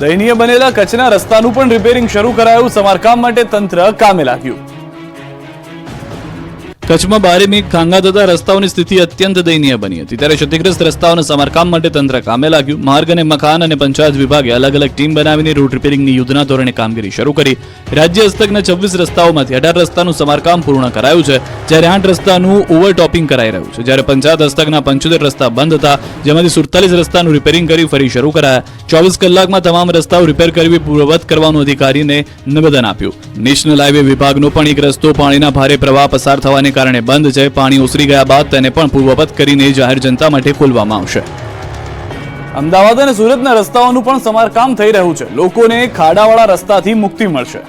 દયનીય બનેલા કચ્છના રસ્તાનું પણ રિપેરિંગ શરૂ કરાયું. સમારકામ માટે તંત્ર કામે લાગ્યું. કચ્છમાં ભારે મેઘ ખાંગા થતા રસ્તાઓની સ્થિતિ અત્યંત દયનીય બની હતી. ત્યારે ક્ષતિગ્રસ્ત રસ્તાઓના સમારકામ માટે તંત્ર કામે લાગ્યું. માર્ગ અને મકાન અને પંચાયત વિભાગે અલગ અલગ ટીમ બનાવીને રૂટ રિપેરિંગની યુદ્ધના ધોરણે કામગીરી શરૂ કરી. રાજ્ય હસ્તકના છવ્વીસ રસ્તાઓમાંથી અઢાર રસ્તાનું સમારકામ પૂર્ણ કરાયું છે. જ્યારે આઠ રસ્તાનું ઓવરટોપિંગ કરાઈ રહ્યું છે. જ્યારે પંચાયત હસ્તકના પંચોતેર રસ્તા બંધ હતા. જેમાંથી સુડતાલીસ રસ્તાનું રિપેરિંગ કરી ફરી શરૂ કરાયા. ચોવીસ કલાકમાં તમામ રસ્તાઓ રિપેર કરવી પૂર્વવત કરવાનું અધિકારીને નિવેદન આપ્યું. નેશનલ હાઈવે વિભાગનો પણ એક રસ્તો પાણીના ભારે પ્રવાહ પસાર થવાને કારણે બંધ છે. પાણી ઓસરી ગયા બાદ તેને પણ પૂર્વવત કરીને જાહેર જનતા માટે ખોલવામાં આવશે. અમદાવાદ અને સુરતના રસ્તાઓનું પણ સમારકામ થઈ રહ્યું છે. લોકોને ખાડાવાળા રસ્તાથી મુક્તિ મળશે.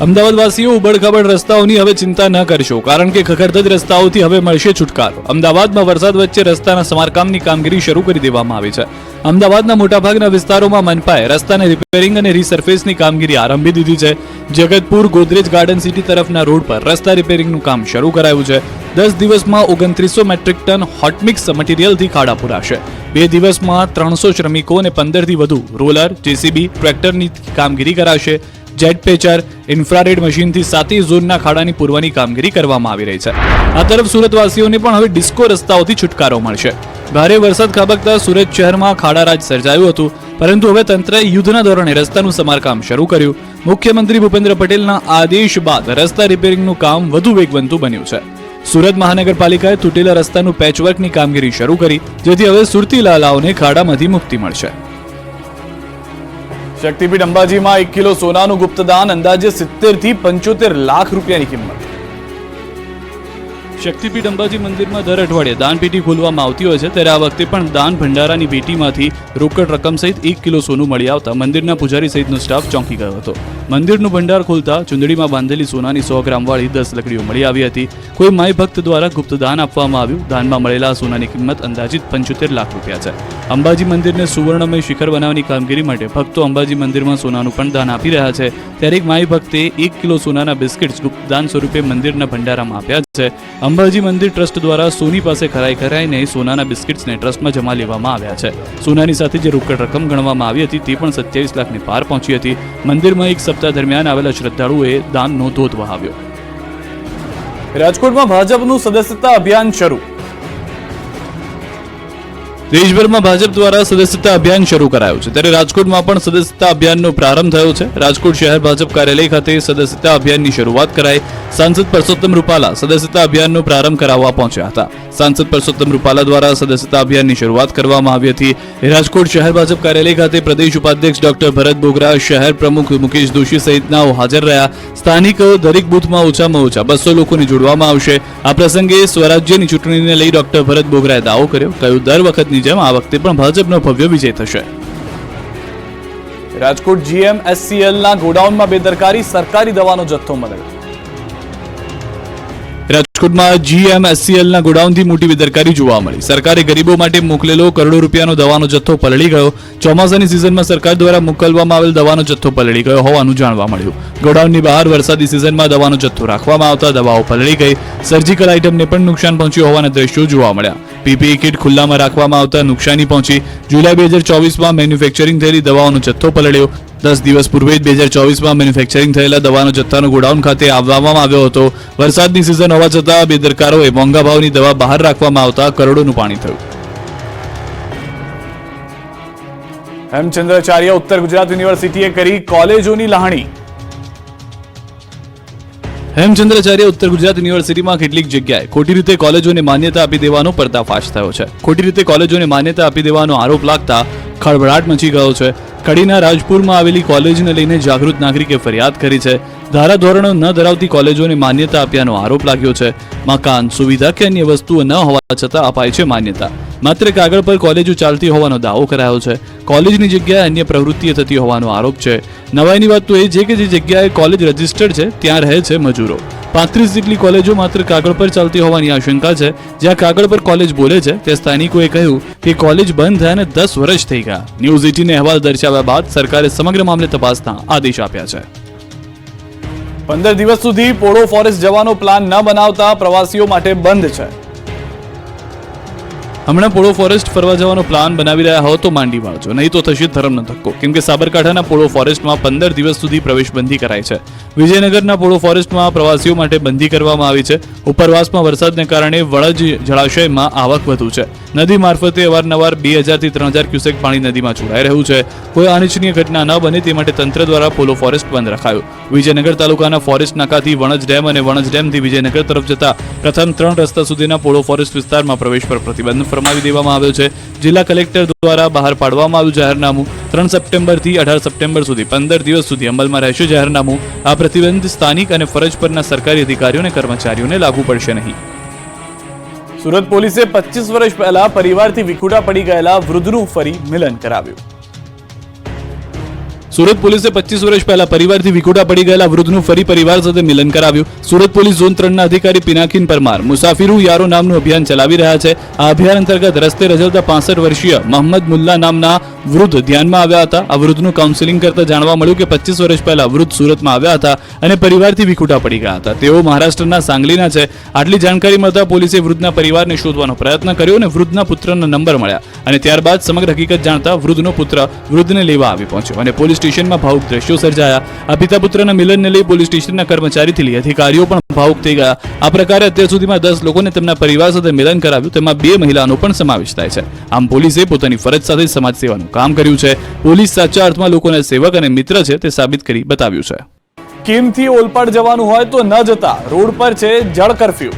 અમદાવાદ વાસીઓ ઉબડખાબડ રસ્તાઓની હવે ચિંતા ન કરશો, કારણ કે ખખડધજ રસ્તાઓથી હવે મળશે છુટકારો. અમદાવાદમાં વરસાદ વચ્ચે રસ્તાના સમારકામની કામગીરી શરૂ કરી દેવામાં આવી છે. અમદાવાદના મોટાભાગના વિસ્તારોમાં મનપાએ રસ્તાને રિપેરિંગ અને રીસર્ફેસની કામગીરી આરંભી દીધી છે. જગતપુર ગોદરેજ ગાર્ડન સિટી તરફના રોડ પર રસ્તા રિપેરિંગનું કામ શરૂ કરાયું છે. દસ દિવસમાં ઓગણત્રીસો મેટ્રિક ટન હોટમિક્સ મટીરિયલથી ખાડા પુરાશે. બે દિવસમાં ત્રણસો શ્રમિકો અને પંદરથી વધુ રોલર, જેસીબી, ટ્રેક્ટરની કામગીરી કરાશે. જેટ પેચર, ઇન્ફ્રારેડ મશીનથી સાતેય ઝોનના ખાડાની પૂરવાની કામગીરી કરવામાં આવી રહી છે. આ તરફ સુરતવાસીઓને પણ હવે ડિસ્કો રસ્તાઓથી છુટકારો મળશે. ભારે વરસાદ ખાબકતા સુરત શહેરમાં ખાડારાજ સર્જાયું હતું, પરંતુ હવે તંત્રએ યુદ્ધના ધોરણે રસ્તાનું સમારકામ શરૂ કર્યું. મુખ્યમંત્રી ભૂપેન્દ્ર પટેલના આદેશ બાદ રસ્તા રિપેરિંગનું કામ વધુ વેગવંતું બન્યું છે. સુરત મહાનગરપાલિકાએ તૂટેલા રસ્તાનું પેચવર્કની કામગીરી શરૂ કરી, જેથી હવે સુરતી લાલાઓને ખાડામાંથી મુક્તિ મળશે. શક્તિપીઠ અંબાજીમાં એક કિલો સોનાનું ગુપ્તદાન અંદાજે સિત્તેરથી પંચોતેર લાખ રૂપિયાની કિંમત. શક્તિપીઠ અંબાજી મંદિરમાં દર અઠવાડિયે દાનપેટી ખોલવામાં આવતી હોય છે, ત્યારે આ વખતે પણ દાન ભંડારાની પેટીમાંથી રોકડ રકમ સહિત એક કિલો સોનું મળી આવતા મંદિરના પૂજારી સહિતનો સ્ટાફ ચોંકી ગયો હતો. મંદિરનું ભંડાર ખોલતા ચુંદડીમાં બાંધેલી સોનાની સો ગ્રામવાળી દસ લકડીઓ મળી આવી હતી. કોઈ માય ભક્ત દ્વારા ગુપ્ત દાન આપવામાં આવ્યું. દાનમાં મળેલા સોનાની કિંમત અંદાજિત પંચોતેર લાખ રૂપિયા છે. અંબાજી મંદિરને સુવર્ણમય શિખર બનાવવાની કામગીરી માટે ભક્તો અંબાજી મંદિરમાં સોનાનું પણ દાન આપી રહ્યા છે. ત્યારે એક માય ભક્તે એક કિલો સોનાના બિસ્કિટ્સ ગુપ્ત દાન સ્વરૂપે મંદિરના ભંડારામાં આપ્યા છે. અંબાજી મંદિર ટ્રસ્ટ દ્વારા સોની પાસે ખરાઈ ખરાઈને સોનાના બિસ્કિટ્સને ટ્રસ્ટમાં જમા લેવામાં આવ્યા છે. સોનાની સાથે જે રોકડ રકમ ગણવામાં આવી હતી તે પણ સત્યાવીસ લાખની પાર પહોંચી હતી. મંદિરમાં એક સપ્તાહ દરમિયાન આવેલા શ્રદ્ધાળુઓએ દાનનો ધોધ વહાવ્યો. રાજકોટમાં ભાજપનું સદસ્યતા અભિયાન શરૂ. દેશભરમાં ભાજપ દ્વારા સદસ્યતા અભિયાન શરૂ કરાયું છે. ત્યારે રાજકોટમાં પણ સદસ્યતા અભિયાનનો પ્રારંભ થયો છે. રાજકોટ શહેર ભાજપ કાર્યાલય ખાતે સદસ્યતા અભિયાનની શરૂઆત કરાઈ. સાંસદ પરસોત્તમ રૂપાલા સદસ્યતા અભિયાનનો પ્રારંભ કરાવવા પહોંચ્યા હતા. સાંસદ પરસોત્તમ રૂપાલા દ્વારા સદસ્યતા અભિયાનની શરૂઆત કરવામાં આવી હતી. રાજકોટ શહેર ભાજપ કાર્યાલય ખાતે પ્રદેશ ઉપાધ્યક્ષ ડોક્ટર ભરત બોગરા, શહેર પ્રમુખ મુકેશ દોશી સહિતનાઓ હાજર રહ્યા. સ્થાનિકો દરેક બૂથમાં ઓછામાં ઓછા બસો લોકોને જોડવામાં આવશે. આ પ્રસંગે સ્વરાજ્યની ચૂંટણીને લઈ ડોક્ટર ભરત બોગરાએ દાવો કર્યો. કહ્યું, દર વખતની જેમ આ વખતે પણ ભાજપનો ભવ્ય વિજય થશે. રાજકોટ જીએમએસસીએલ ના ગોડાઉનમાં બેદરકારી, સરકારી દવાનો જથ્થો મળ્યો. રાજકોટમાં જીએમએસસીએલના ગોડાઉનથી મોટી બેદરકારી જોવા મળી. સરકારે ગરીબો માટે મોકલેલો કરોડો રૂપિયાનો દવાનો જથ્થો પલળી ગયો. ચોમાસાની સિઝનમાં સરકાર દ્વારા મોકલવામાં આવેલ દવાનો જથ્થો પલળી ગયો હોવાનું જાણવા મળ્યું. ગોડાઉનની બહાર વરસાદી સિઝનમાં દવાનો જથ્થો રાખવામાં આવતા દવાઓ પલળી ગઈ. સર્જિકલ આઇટમને પણ નુકસાન પહોંચ્યું હોવાના દ્રશ્યો જોવા મળ્યા. પીપીઈ કિટ ખુલ્લામાં રાખવામાં આવતા નુકસાની પહોંચી. જુલાઈ બે હજાર ચોવીસમાં મેન્યુફેક્ચરિંગ થયેલી દવાઓનો જથ્થો પલળ્યો. દસ દિવસ પૂર્વે જ બે હજાર ચોવીસમાં મેન્યુફેક્ચરિંગ થયેલા દવાનો જથ્થાનો ગોડાઉન ખાતે આવવામાં આવ્યો હતો. વરસાદની સિઝન હોવા છતાં બેદરકારોએ મોંઘા ભાવની દવા બહાર રાખવામાં આવતા કરોડોનું પાણી થયું. હેમચંદ્રાચાર્ય ઉત્તર ગુજરાત યુનિવર્સિટીએ કરી કોલેજોની લહાણી. હેમચંદ્રાચાર્ય ઉત્તર ગુજરાત યુનિવર્સિટીમાં કેટલીક જગ્યાએ ખોટી રીતે કોલેજોને માન્યતા આપી દેવાનો પર્દાફાશ થયો છે. ખોટી રીતે કોલેજોને માન્યતા આપી દેવાનો આરોપ લાગતા ખળભળાટ મચી ગયો છે. કડીના રાજપુરમાં આવેલી કોલેજને લઈને જાગૃત નાગરિકે ફરિયાદ કરી છે. ધારાધોરણો ન ધરાવતી કોલેજોને માન્યતા આપ્યાનો આરોપ લાગ્યો છે. મકાન, સુવિધા કે અન્ય વસ્તુઓ ન હોવા છતાં અપાય છે માન્યતા. માત્ર કાગળ પર કોલેજો ચાલતી હોવાનો દાવો કરાયો છે. કોલેજની જગ્યાએ અન્ય પ્રવૃત્તિઓ થતી હોવાનો આરોપ છે. નવાઈની વાત તો એ છે કે જે જગ્યાએ કોલેજ રજીસ્ટર્ડ છે, ત્યાં રહે છે મજૂરો. પાંત્રીસ જેટલી કોલેજો માત્ર કાગળ પર ચાલતી હોવાની આશંકા છે. જ્યાં કાગળ પર કોલેજ બોલે છે, ત્યાં સ્થાનિકોએ કહ્યું કે કોલેજ બંધ થયાને દસ વર્ષ થઈ ગયા. ન્યૂઝ એટીને અહેવાલ દર્શાવ્યા બાદ સરકારે સમગ્ર મામલે તપાસના આદેશ આપ્યા છે. પંદર દિવસ સુધી પોળો ફોરેસ્ટ જવાનો પ્લાન ન બનાવતા પ્રવાસીઓ માટે બંધ છે. હમણાં પોળો ફોરેસ્ટ ફરવા જવાનો પ્લાન બનાવી રહ્યા હો તો માંડી વાળજો નહીં તો થશે ધરમનો ધક્કો. કેમ કે સાબરકાંઠાના પોળો ફોરેસ્ટમાં પંદર દિવસ સુધી પ્રવેશબંધી કરાઈ છે. વિજયનગરના પોળો ફોરેસ્ટમાં પ્રવાસીઓ માટે બંધી કરવામાં આવી છે. ઉપરવાસમાં વરસાદને કારણે વળજ જળાશયમાં આવક વધુ છે. નદી મારફતે અવારનવાર બે હજારથી ત્રણ હજાર ક્યુસેક પાણી નદીમાં છોડાઈ રહ્યું છે. કોઈ અનિચ્છનીય ઘટના ન બને તે માટે તંત્ર દ્વારા પોલો ફોરેસ્ટ બંધ રખાયો. વિજયનગર તાલુકાના ફોરેસ્ટ નાકાથી વણજ ડેમ અને વણજ ડેમથી વિજયનગર તરફ જતા પ્રથમ ત્રણ રસ્તા સુધીના પોલો ફોરેસ્ટ વિસ્તારમાં પ્રવેશ પર પ્રતિબંધ ફરમાવી દેવામાં આવ્યો છે. જિલ્લા કલેક્ટર દ્વારા બહાર પાડવામાં આવ્યું જાહેરનામું ત્રણ સપ્ટેમ્બરથી અઢાર સપ્ટેમ્બર સુધી પંદર દિવસ સુધી અમલમાં રહેશે જાહેરનામું. આ પ્રતિબંધ સ્થાનિક અને ફરજ પરના સરકારી અધિકારીઓ અને કર્મચારીઓને લાગુ પડશે નહીં. સુરત પોલીસે પચીસ વર્ષ પહેલા પરિવારથી વિખુટા પડી ગયેલા વૃદ્ધનું ફરી મિલન કરાવ્યું. સુરત પોલીસે પચીસ વર્ષ પહેલા પરિવારથી વિખુટા પડી ગયેલા વૃદ્ધનું ફરી પરિવાર સાથે મિલન કરાવ્યું. સુરત પોલીસ ઝોન ત્રણના અધિકારી પિનાકીન પરમાર, મુસાફિરુ યારો નામનું અભિયાન ચલાવી રહ્યા છે. આ અભિયાન અંતર્ગત રસ્તે રજવતા પાસઠ વર્ષીય મોહમ્મદ મુલ્લા નામના વૃદ્ધ ધ્યાનમાં આવ્યા હતા. આ વૃદ્ધનું કાઉન્સેલિંગ કરતા જાણવા મળ્યું કે પચીસ વર્ષ પહેલા વૃદ્ધ સુરતમાં આવ્યા હતા અને પરિવારથી વિખુટા પડી ગયા હતા. તેઓ મહારાષ્ટ્રના સાંગલીના છે. આટલી જાણકારી મળતા પોલીસે વૃદ્ધના પરિવારને શોધવાનો પ્રયત્ન કર્યો અને વૃદ્ધના પુત્રના નંબર મળ્યા અને ત્યારબાદ સમગ્ર હકીકત જાણતા વૃદ્ધનો પુત્ર વૃદ્ધને લેવા આવી પહોંચ્યો અને પોલીસ સ્ટેશનમાં ભાવુક દ્રશ્યો સર્જાયા. આ પિતા પુત્રના મિલનને લઈ પોલીસ સ્ટેશનના કર્મચારીથી અધિકારીઓ પણ ભાવુક થઈ ગયા. આ પ્રકારે અત્યાર સુધીમાં દસ લોકોને તેમના પરિવાર સાથે મિલન કરાવ્યું. તેમાં બે મહિલાનો પણ સમાવેશ થાય છે. આમ પોલીસે પોતાની ફરજ સાથે સમાજ સેવાનું કામ કર્યું છે. પોલીસ સાચા અર્થમાં લોકોના સેવક અને મિત્ર છે તે સાબિત કરી બતાવ્યું છે. કેમથી ઓલપાડ જવાનું હોય તો ન જતા. રોડ પર છે જળ કરફ્યુ.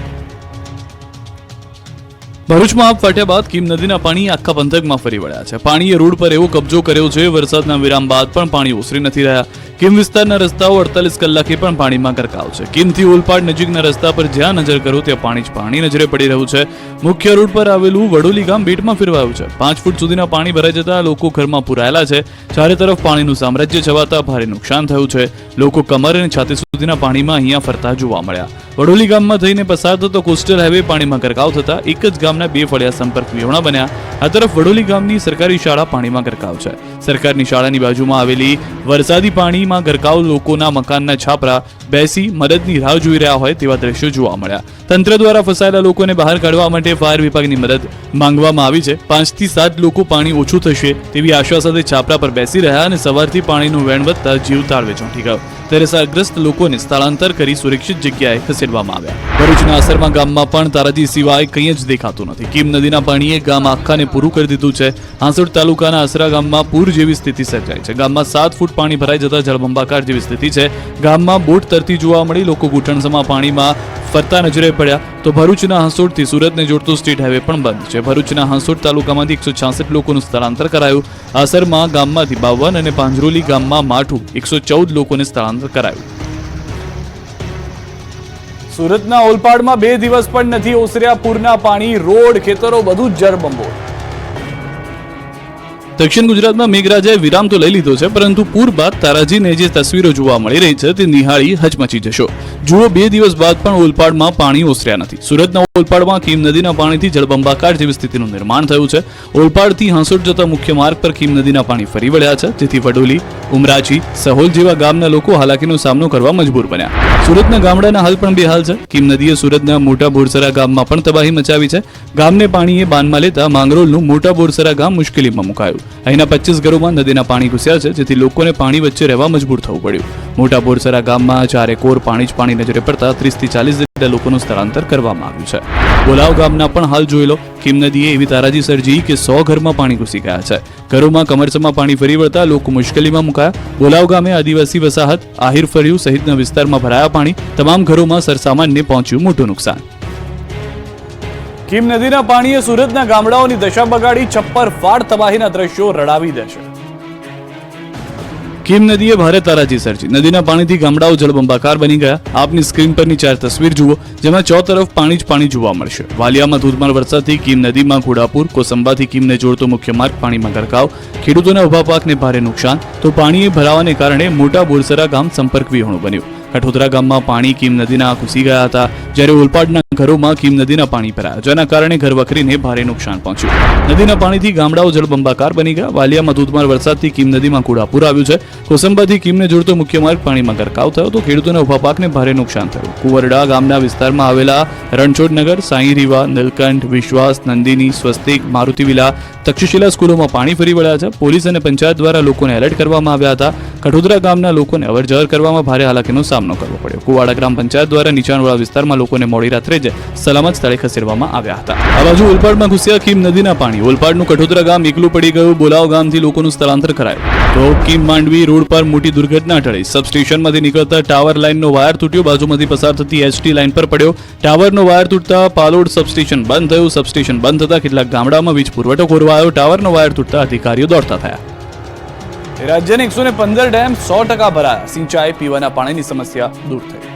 ભરૂચમાં આપ ફાટ્યા બાદ કીમ નદીના પાણી આખા પંથકમાં ફરી વળ્યા છે. પાણીએ રોડ પર એવો કબજો કર્યો છે વરસાદના વિરામ બાદ પણ પાણી ઓસરી નથી રહ્યા. કીમ વિસ્તારના રસ્તાઓ અડતાલીસ કલાકે પણ પાણીમાં ગરકાવ છે. કીમથી ઓલપાડ નજીકના રસ્તા પર જ્યાં નજર કરો ત્યાં પાણી જ પાણી નજરે પડી રહ્યું છે. મુખ્ય રોડ પર આવેલું વડોલી ગામ બેટમાં ફેરવાયું છે. પાંચ ફૂટ સુધીના પાણી ભરાઈ જતા લોકો ઘરમાં પુરાયેલા છે. ચારે તરફ પાણીનું સામ્રાજ્ય છવાતા ભારે નુકસાન થયું છે. લોકો કમર અને છાતી સુધીના પાણીમાં અહીંયા ફરતા જોવા મળ્યા. વડોલી ગામમાં થઈને પસાર થતો કોસ્ટલ હાઈવે પાણીમાં ગરકાવ થતા એક જ ગામના બે ફળિયા સંપર્ક વિહોણા બન્યા. આ તરફ વડોલી ગામની સરકારી શાળા પાણીમાં ગરકાવ છે. સરકારની શાળાની બાજુમાં આવેલી વરસાદી પાણીમાં ગરકાવ લોકોના મકાનના છાપરા બેસી મદદની રાહ જોઈ રહ્યા હોય તેવા દ્રશ્યો જોવા મળ્યા. તંત્ર દ્વારા ફસાયેલા લોકોને બહાર કાઢવા માટે ફાયર વિભાગની મદદ માંગવામાં આવી છે. પાંચથી સાત લોકો પાણી ઓછું થશે તેવી આશા સાથે છાપરા પર બેસી રહ્યા અને સવારથી પાણીનું વેણ વધતા જીવ તાળવે ચોંટી ગયો. ત્યારે અસરગ્રસ્ત લોકોને સ્થળાંતર કરી સુરક્ષિત જગ્યાએ ખસેડવામાં આવ્યા. ભરૂચના અસરમાં ગામમાં પણ તારાજી સિવાય કંઈ જ દેખાતું નથી. કીમ નદીના પાણીએ ગામ આખાને પૂરું કરી દીધું છે. હાંસોડ તાલુકાના અસરા ગામમાં પૂર જેવી સ્થિતિ સર્જાઈ છે. ગામમાં સાત ફૂટ પાણી ભરાઈ જતા જળબંબાકાર જેવી સ્થિતિ છે. ગામમાં બોટ તરતી જોવા મળી લોકો ઘૂંટણસમાં પાણીમાં ફરતા નજરે પડ્યા તો ભરૂચના હંસોડથી સુરતને જોડતો સ્ટેટ હાઈવે પણ બંધ છે. ભરૂચના હંસોડ તાલુકામાંથી એકસો છાસઠ લોકોનું સ્થળાંતર કરાયું. અસરમાં ગામમાંથી બાવન અને પાંજરોલી ગામમાં માઠું એકસો ચૌદ લોકોને સ્થળાંતર કરાયું. સુરતના ઓલપાડમાં બે દિવસ પણ નથી ઓસર્યા પૂરના પાણી, રોડ, ખેતરો, બધું જ જળબંબો દક્ષિણ ગુજરાતમાં મેઘરાજાએ વિરામ તો લઈ લીધો છે, પરંતુ પૂર બાદ તારાજીને જે તસવીરો જોવા મળી રહી છે, તે નિહાળી હચમચી જશો. જુઓ, બે દિવસ બાદ પણ ઓલપાડમાં પાણી ઓસર્યા નથી. સુરતના ઓલપાડમાં કીમ નદીના પાણીથી જળબંબાકાર જેવી સ્થિતિનું નિર્માણ થયું છે. ઓલપાડથી હાંસોટ જતા મુખ્ય માર્ગ પર કીમ નદીના પાણી ફરી વળ્યા છે, જેથી વડોલી, ઉમરાજી, સહોલ જેવા ગામના લોકો હાલાકીનો સામનો કરવા મજબૂર બન્યા. સુરતના ગામડાના હાલ પણ બેહાલ છે. કીમ નદીએ સુરતના મોટા બોરસરા ગામમાં પણ તબાહી મચાવી છે. ગામને પાણીએ બાનમાં લેતા માંગરોળનું મોટા બોરસરા ગામ મુશ્કેલીમાં મુકાયું. અહીંના પચીસ ઘરોમાં નદીના પાણી ઘૂસ્યા છે, જેથી લોકોને પાણી વચ્ચે રહેવા મજબૂર થવું પડ્યું. મોટા બોરસરા ગામમાં ચારે કોર પાણી જ પાણી નજરે પડતા ત્રીસથી ચાલીસ જેટલા લોકોનું સ્થળાંતર કરવામાં આવ્યું છે. બોલાવ ગામના પણ હાલ જોઈ લો કિમ નદીએ એવી તારાજી સર્જી કે સો ઘરમાં પાણી ઘૂસી ગયા છે. ઘરોમાં કમરસમાં પાણી ફરી વળતા લોકો મુશ્કેલીમાં મુકાયા. બોલાવ ગામે આદિવાસી વસાહત આહિર ફર્યું સહિતના વિસ્તારમાં ભરાયા પાણી તમામ ઘરોમાં સરસામાનને પહોંચ્યું મોટું નુકસાન. કીમ નદીના પાણીએ સુરતના ગામડાઓની દશા બગાડી છપ્પર ફાડ તબાહીના દ્રશ્યો રડાવી દેશે કીમ નદીએ ભારે તારાજી સર્જી. નદીના પાણીથી ગામડાઓ જળબંબાકાર બની ગયા. આપની સ્ક્રીન પરની ચાર તસવીર જુઓ, જેમાં ચો તરફ પાણી જ પાણી જોવા મળશે. વાલિયામાં ધોધમાર વરસાદથી કીમ નદીમાં ઘોડાપુર, કોસંબાથી કીમને જોડતો મુખ્ય માર્ગ, પાણીમાં ગરકાવ. ખેડૂતોના ઊભા પાકને ભારે નુકસાન. તો પાણીએ ભરાવાને કારણે મોટા બોરસરા ગામ સંપર્ક વિહોણું બન્યું. કઠોદરા ગામમાં પાણી કીમ નદીના ઘૂસી ગયા હતા. જ્યારે ઓલપાડના ઘરોમાં કીમ નદીના પાણી ભરાયા, જેના કારણે ઘર વખરીને ભારે નુકસાન પહોંચ્યું. નદીના પાણીથી ગામડાઓ જળબંબાકાર બની ગયા. વાલિયામાં ધોધમાર વરસાદથી કીમ નદીમાં કુડાપુર આવ્યું છે. કોસંબાથી કીમને જોડતો મુખ્ય માર્ગ પાણીમાં ગરકાવ થયો તો ખેડૂતોના ઊભા પાકને ભારે નુકસાન થયું. કુવરડા ગામના વિસ્તારમાં આવેલા રણછોડનગર સાંઈ રીવા નીલકંઠ, વિશ્વાસ, નંદિની, સ્વસ્તિક મારુતિ વિલા તક્ષશિલા સ્કૂલોમાં પાણી ફરી વળ્યા છે. પોલીસ અને પંચાયત દ્વારા લોકોને એલર્ટ કરવામાં આવ્યા હતા. કઠોદરા ગામના લોકોને અવરજવર કરવામાં ભારે હાલાકીનો સામનો કરવો પડ્યો. કુવાડા ગ્રામ પંચાયત દ્વારા નીચાણવાળા વિસ્તારમાં લોકોને મોડી રાત્રે જ સલામત સ્થળે ખસેડવામાં આવ્યા હતા. આ બાજુ ઓલપાડમાં ઘૂસ્યા કીમ નદીના પાણી. ઓલપાડનું કઠોદરા ગામ એકલું પડી ગયું. બોલાવ ગામથી લોકોનું સ્થળાંતર કરાયું. તો કીમ માંડવી રોડ પર મોટી દુર્ઘટના ટળી. સબસ્ટેશનમાંથી નીકળતા ટાવર લાઇનનો વાયર તૂટ્યો. બાજુમાંથી પસાર થતી એસટી લાઇન પર પડ્યો. ટાવરનો વાયર તૂટતા પાલોડ સબસ્ટેશન બંધ થયું. સબસ્ટેશન બંધ થતા કેટલાક ગામડામાં વીજ પુરવઠો ખોરવાયો. ટાવરનો વાયર તૂટતા અધિકારીઓ દોડતા થયા. રાજ્યની એકસો ને પંદર ડેમ સો ટકા ભરાયા. સિંચાઈ, પીવાના પાણીની સમસ્યા દૂર થઈ.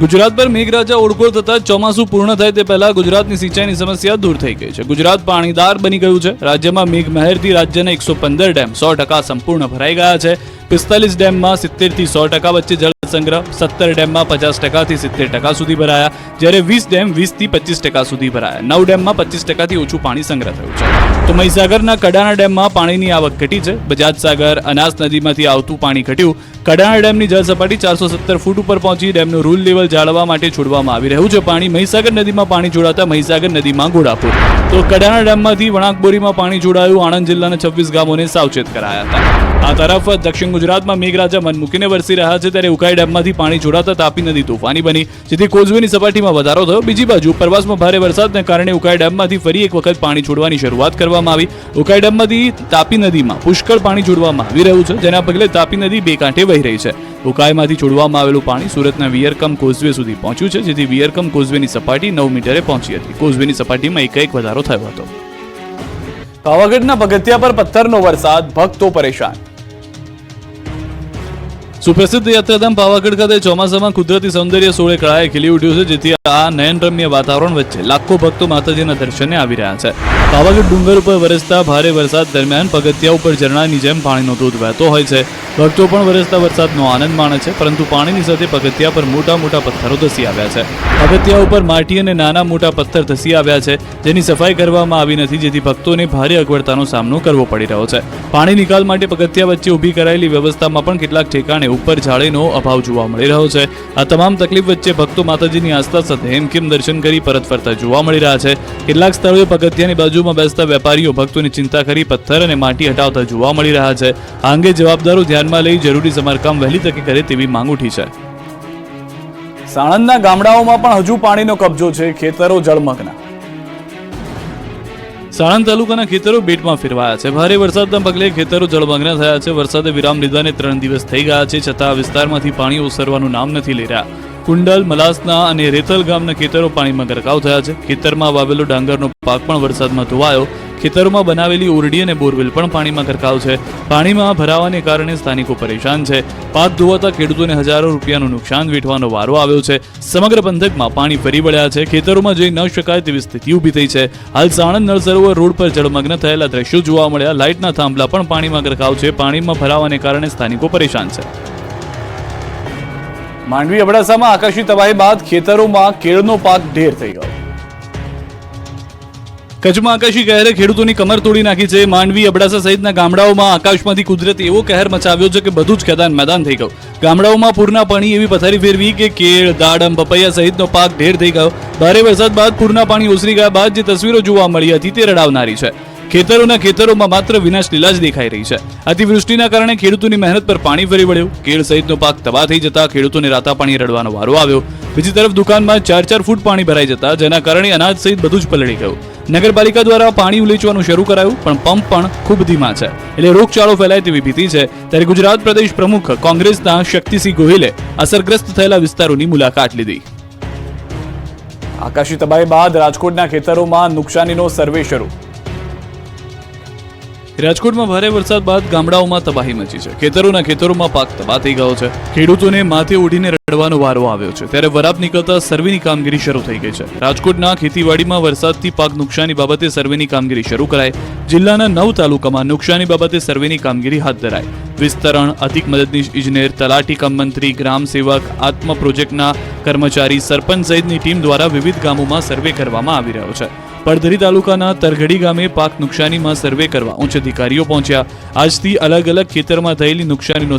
ગુજરાત પર મેઘરાજા ઓળખોળ થતા ચોમાસું પૂર્ણ થાય તે પહેલા ગુજરાતની સિંચાઈની સમસ્યા દૂર થઈ ગઈ છે. ગુજરાત પાણીદાર બની ગયું છે. રાજ્યમાં મેઘ મહેરથી રાજ્યના એકસો પંદર ડેમ સો ટકા સંપૂર્ણ ભરાઈ ગયા છે. પિસ્તાલીસ ડેમમાં સિત્તેરથી સો ટકા વચ્ચે જળ સંગ્રહ સત્તર ડેમમાં પચાસ ટકાથી સિત્તેર ટકા સુધી ભરાયા. જ્યારે વીસ ડેમ વીસથી પચીસ ટકા સુધી ભરાયા. નવ ડેમમાં પચીસ ટકાથી ઓછું પાણી સંગ્રહ થયું છે. તો મહીસાગરના કડાણા ડેમમાં પાણીની આવક ઘટી છે. બજાજ સાગર અનાસ નદીમાંથી આવતું પાણી ઘટ્યું. કડાણા ડેમની જળ ચારસો સત્તર ફૂટ ઉપર પહોંચી ડેમનું રૂલ લેવલ જાળવવા માટે છોડવામાં આવી રહ્યું છે. પાણી મહીસાગર નદીમાં પાણી જોડાતા મહીસાગર નદીમાં ઘોડાપુર તો કડાણા ડેમમાંથી વણાકબોરીમાં પાણી જોડાયું. આણંદ જિલ્લાના છવ્વીસ ગામોને સાવચેત કરાયા હતા. આ તરફ દક્ષિણ ગુજરાતમાં મેઘરાજા મન મૂકીને વરસી રહ્યા છે. ત્યારે ઉકાઈ ડેમમાંથી પાણી જોડાતા તાપી નદી તોફાની બની. જેથી કોઝવેની સપાટીમાં વધારો થયો. બીજી બાજુ ઉપરવાસમાં ભારે વરસાદને કારણે ઉકાઈ ડેમમાંથી ફરી એક વખત પાણી છોડવાની શરૂઆત કરવામાં આવી. ઉકાઈ ડેમમાંથી તાપી નદીમાં પુષ્કળ પાણી છોડવામાં આવી રહ્યું છે, જેના પગલે તાપી નદી બે કાંઠે વહી રહી છે. ઉકાઈમાંથી છોડવામાં આવેલું પાણી સુરતના વિયરકમ કોઝવે સુધી પહોંચ્યું છે, જેથી વિયરકમ કોઝવેની સપાટી નવ મીટરે પહોંચી હતી. કોઝવેની સપાટીમાં એક એક વધારો થયો હતો. પાવાગઢના પગથિયા પર પથ્થરનો વરસાદ, ભક્તો પરેશાન સુપ્રસિદ્ધ યાત્રાધામ પાવાગઢ ખાતે ચોમાસામાં કુદરતી સૌંદર્ય સોળે કળાએ ખીલી ઉઠ્યું છે, જેથી આ નયનરમ્ય વાતાવરણ વચ્ચે લાખો ભક્તો માતાજીના દર્શને આવી રહ્યા છે. પાવાગઢ ડુંગર ઉપર વરસતા ભારે વરસાદ દરમિયાન પગથિયા ઉપર ઝરણાની જેમ પાણીનો ધોધ વહેતો હોય છે. ભક્તો પણ વરસતા વરસાદનો આનંદ માણે છે, પરંતુ પાણીની સાથે પગથિયા પર મોટા મોટા પથ્થરો ધસી આવ્યા છે. પગથિયા ઉપર માટી અને નાના મોટા પથ્થર ધસી આવ્યા છે, જેની સફાઈ કરવામાં આવી નથી, જેથી ભક્તોને ભારે અગવડતાનો સામનો કરવો પડી રહ્યો છે. પાણી નિકાલ માટે પગથિયા વચ્ચે ઊભી કરાયેલી વ્યવસ્થામાં પણ કેટલાક ઠેકાણે ઉપર જાળીનો અભાવ જોવા મળી રહ્યો છે. આ તમામ તકલીફ વચ્ચે ભક્તો માતાજીની આસ્થા સાથે હેમખેમ દર્શન કરી પરત ફરતા જોવા મળી રહ્યા છે. કેટલાક સ્થળોએ પગથિયાની બાજુમાં બેસતા વેપારીઓ ભક્તોની ચિંતા કરી પથ્થર અને માટી હટાવતા જોવા મળી રહ્યા છે. આ અંગે જવાબદારો ધ્યાનમાં લઈ જરૂરી સમારકામ વહેલી તકે કરે તેવી માંગ ઉઠી છે. સાણંદના ગામડાઓમાં પણ હજુ પાણીનો કબજો છે ખેતરો જળમગ્ન. સાણંદ તાલુકાના ખેતરો બેટમાં ફેરવાયા છે. ભારે વરસાદના પગલે ખેતરો જળમગ્ન થયા છે. વરસાદે વિરામ લીધાને ત્રણ દિવસ થઈ ગયા છે, છતાં વિસ્તારમાંથી પાણી ઓસરવાનું નામ નથી લઈ રહ્યા. કુંડલ, મલાસના અને રેતલ ગામના ખેતરો પાણીમાં ગરકાવ થયા છે. ખેતરમાં વાવેલો ડાંગરનો પાક પણ વરસાદમાં ધોવાયો. ખેતરોમાં બનાવેલી ઓરડી અને બોરવેલ પણ પાણીમાં ગરકાવ છે. પાણીમાં ભરાવાને કારણે સ્થાનિકો પરેશાન છે. પાક ધોવાતા ખેડૂતોને હજારો રૂપિયાનું નુકસાન વેઠવાનો વારો આવ્યો છે. સમગ્ર પંથકમાં પાણી ફરી વળ્યા છે. ખેતરોમાં જઈ ન શકાય તેવી સ્થિતિ ઊભી થઈ છે. હાલ સાણંદ નળ સરોવર રોડ પર જળમગ્ન થયેલા દ્રશ્યો જોવા મળ્યા. લાઇટના થાંભલા પણ પાણીમાં ગરકાવ છે. પાણીમાં ભરાવાને કારણે સ્થાનિકો પરેશાન છે. માંડવી અબડાસામાં આકાશી તબાહી બાદ ખેતરોમાં કેળનો પાક ઢેર થઈ ગયો. કચ્છમાં આકાશી કહેરે ખેડૂતોની કમર તોડી નાખી છે. માંડવી, અબડાસા સહિતના ગામડાઓમાં આકાશમાંથી કુદરતી એવો કહેર મચાવ્યો છે કે બધું જ ખેદાન મેદાન થઈ ગયું. ગામડાઓમાં પૂરના પાણી એવી પથારી ફેરવી કે કેળ, દાડમ, પપૈયા સહિતનો પાક ઢેર થઈ ગયો. ભારે વરસાદ બાદ પૂરના પાણી ઓસરી ગયા બાદ જે તસવીરો જોવા મળી હતી તે રડાવનારી છે. ખેતરોના ખેતરોમાં માત્ર વિનાશ લીલા જ દેખાઈ રહી છે. અતિવૃષ્ટિના કારણે ખેડૂતોની મહેનત પર પાણી ફરી વળ્યું. કેળ સહિતનો પાક તબાહ થઈ જતા ખેડૂતોને રાતા પાણી રડવાનો વારો આવ્યો. બીજી તરફ દુકાનમાં ચાર ચાર ફૂટ પાણી ભરાઈ જતા, જેના કારણે અનાજ સહિત બધું જ પલળી ગયું. નગરપાલિકા દ્વારા પાણી ઉલેચવાનું શરૂ કરાયું, પણ પંપ પણ ખૂબ ધીમા છે. એટલે રોગચાળો ફેલાય તેવી ભીતિ છે. ત્યારે ગુજરાત પ્રદેશ પ્રમુખ કોંગ્રેસના શક્તિસિંહ ગોહિલે અસરગ્રસ્ત થયેલા વિસ્તારોની મુલાકાત લીધી. આકાશી તબાહી બાદ રાજકોટના ખેતરોમાં નુકસાનીનો સર્વે શરૂ. રાજકોટમાં ભારે વરસાદ બાદ ગામડાઓમાં તબાહી મચી છે. ખેતરોના ખેતરોમાં પાક તબાહ થઈ ગયો છે. ખેડૂતોને માથે ઉડીને રડવાનો વારો આવ્યો છે. ત્યારે વરાપ નીકળતા સર્વેની કામગીરી શરૂ થઈ ગઈ છે. રાજકોટના ખેતીવાડીમાં વરસાદથી પાક નુકસાની બાબતે સર્વેની કામગીરી શરૂ કરાય જિલ્લાના નવ તાલુકામાં નુકસાની બાબતે સર્વેની કામગીરી હાથ ધરાય વિસ્તરણ, અધિક મદદનીશ ઇજનેર, તલાટી કમ મંત્રી, ગ્રામ સેવક, આત્મ પ્રોજેક્ટના કર્મચારી, સરપંચ સહિતની ટીમ દ્વારા વિવિધ ગામોમાં સર્વે કરવામાં આવી રહ્યો છે. પડધરી તાલુકાના તરઘડી ગામે પાક નુકસાનીમાં સર્વે કરવા ઉચ્ચ અધિકારીઓ પહોંચ્યા. આજથી અલગ અલગ ખેતરમાં થયેલી નુકસાનીનો